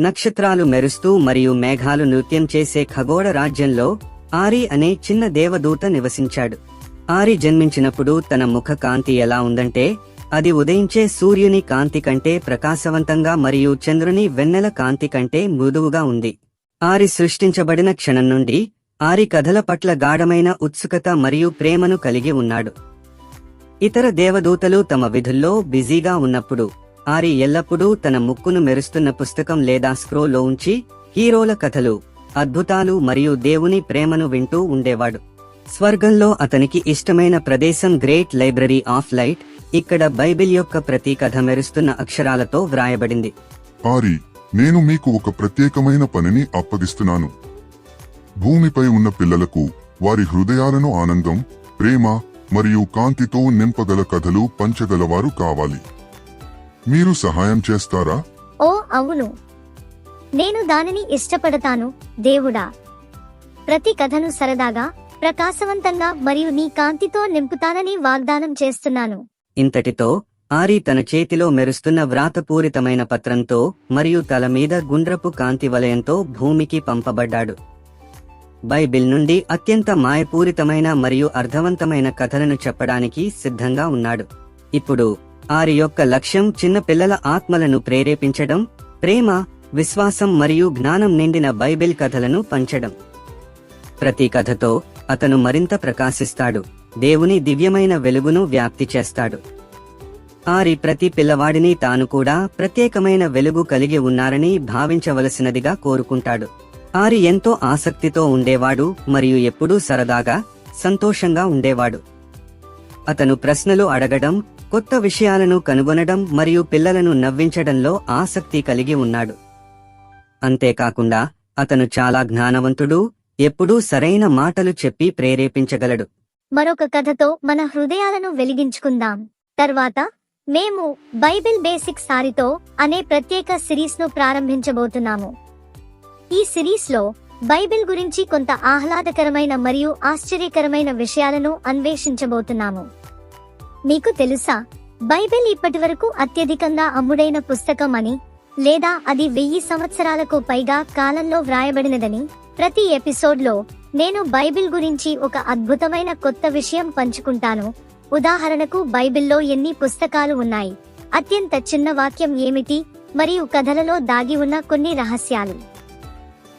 నక్షత్రాలు మెరుస్తూ మరియు మేఘాలు నృత్యం చేసే ఖగోళ రాజ్యంలో ఆరి అనే చిన్న దేవదూత నివసించాడు. ఆరి జన్మించినప్పుడు తన ముఖ కాంతి ఎలా ఉందంటే అది ఉదయించే సూర్యుని కాంతి కంటే ప్రకాశవంతంగా మరియు చంద్రుని వెన్నెల కాంతి కంటే మృదువుగా ఉంది. ఆరి సృష్టించబడిన క్షణం నుండి ఆరి కథల పట్ల గాఢమైన ఉత్సుకత మరియు ప్రేమను కలిగి ఉన్నాడు. ఇతర దేవదూతలు తమ విధుల్లో బిజీగా ఉన్నప్పుడు ఆరి ఎల్లప్పుడూ తన ముక్కును మెరుస్తున్న పుస్తకం లేదా స్క్రోలో ఉంచి హీరోల కథలు అద్భుతాలు మరియు దేవుని ప్రేమను వింటూ ఉండేవాడు. స్వర్గంలో అతనికి ఇష్టమైన ప్రదేశం గ్రేట్ లైబ్రరీ ఆఫ్ లైట్ ఇక్కడ బైబిల్ యొక్క ప్రతి కథ మెరుస్తున్న అక్షరాలతో వ్రాయబడింది. ఆరి నేను మీకు ఒక ప్రత్యేకమైన పనిని అప్పగిస్తున్నాను. భూమిపై ఉన్న పిల్లలకు వారి హృదయాలను ఆనందం ప్రేమ మరియు కాంతితో నింపగల కథలు పంచగలవారు కావాలి. మీరు సహాయం చేస్తారా? ఓ అవును. నేను దానిని ఇష్టపడతాను దేవుడా. ప్రతి కథను సరదాగా ప్రకాశవంతంగా మరియు నీ కాంతితో నింపుతానని వాగ్దానం చేస్తున్నాను. ఇంతటితో ఆరి తన చేతిలో మెరుస్తున్న వ్రాతపూరితమైన పత్రంతో మరియు తల మీద గుండ్రపు కాంతి వలయంతో భూమికి పంపబడ్డాడు. బైబిల్ నుండి అత్యంత మాయపూరితమైన మరియు అర్థవంతమైన కథలను చెప్పడానికి సిద్ధంగా ఉన్నాడు. ఇప్పుడు ఆరి యొక్క లక్ష్యం చిన్న పిల్లల ఆత్మలను ప్రేరేపించడం ప్రేమ విశ్వాసం మరియు జ్ఞానం నిండిన బైబిల్ కథలను పంచడం. ప్రతి కథతో అతను మరింత ప్రకాశిస్తాడు దేవుని దివ్యమైన వెలుగును వ్యాప్తి చేస్తాడు. ఆరి ప్రతి పిల్లవాడిని తాను కూడా ప్రత్యేకమైన వెలుగు కలిగి ఉన్నారని భావించవలసినదిగా కోరుకుంటాడు. ఆరి ఎంతో ఆసక్తితో ఉండేవాడు మరియు ఎప్పుడూ సరదాగా సంతోషంగా ఉండేవాడు. అతను ప్రశ్నలు అడగడం కొత్త విషయాలను కనుగొనడం మరియు పిల్లలను నవ్వించడంలో ఆసక్తి కలిగి ఉన్నాడు. అంతేకాకుండా అతను చాలా జ్ఞానవంతుడు ఎప్పుడూ సరైన మాటలు చెప్పి ప్రేరేపించగలడు. మరొక కథతో మన హృదయాలను వెలిగించుకుందాం. తర్వాత మేము బైబిల్ బేసిక్ సారితో అనే ప్రత్యేక సిరీస్ను ప్రారంభించబోతున్నాము. ఈ సిరీస్లో బైబిల్ గురించి కొంత ఆహ్లాదకరమైన మరియు ఆశ్చర్యకరమైన విషయాలను అన్వేషించబోతున్నాము. మీకు తెలుసా? బైబిల్ ఇప్పటివరకు అత్యధికంగా అమ్ముడైన పుస్తకం అని లేదా అది వెయ్యి సంవత్సరాలకు పైగా కాలంలో వ్రాయబడినదని ప్రతి ఎపిసోడ్లో నేను బైబిల్ గురించి ఒక అద్భుతమైన కొత్త విషయం పంచుకుంటాను. ఉదాహరణకు బైబిల్లో ఎన్ని పుస్తకాలు ఉన్నాయి? అత్యంత చిన్న వాక్యం ఏమిటి? మరియు కథలలో దాగి ఉన్న కొన్ని రహస్యాలు.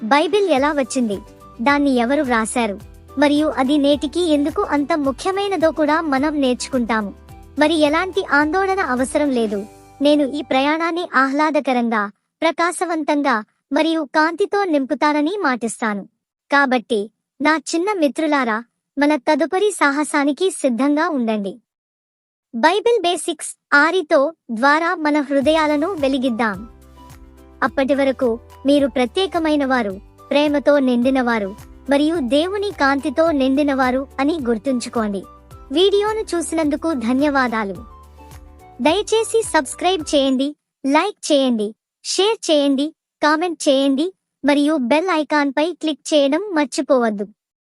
బైబిల్ ఎలా వచ్చింది? దాన్ని ఎవరు వ్రాశారు? మరియు అది నేటికి ఎందుకు అంత ముఖ్యమైనదో కూడా మనం నేర్చుకుంటాము. మరి ఎలాంటి ఆందోళన అవసరం లేదు. నేను ఈ ప్రయాణాన్ని ఆహ్లాదకరంగా ప్రకాశవంతంగా మరియు కాంతితో నింపుతానని మాటిస్తాను. కాబట్టి నా చిన్న మిత్రులారా మన తదుపరి సాహసానికి సిద్ధంగా ఉండండి. బైబిల్ బేసిక్స్ ఆరితో ద్వారా మన హృదయాలను వెలిగిద్దాం. అప్పటి వరకు మీరు ప్రత్యేకమైన వారు ప్రేమతో నిండినవారు మరియు దేవుని కాంతితో నిండినవారు అని గుర్తుంచుకోండి. వీడియోను చూసినందుకు ధన్యవాదాలు. దయచేసి సబ్స్క్రైబ్ చేయండి లైక్ చేయండి షేర్ చేయండి కామెంట్ చేయండి మరియు బెల్ ఐకాన్పై క్లిక్ చేయడం మర్చిపోవద్దు.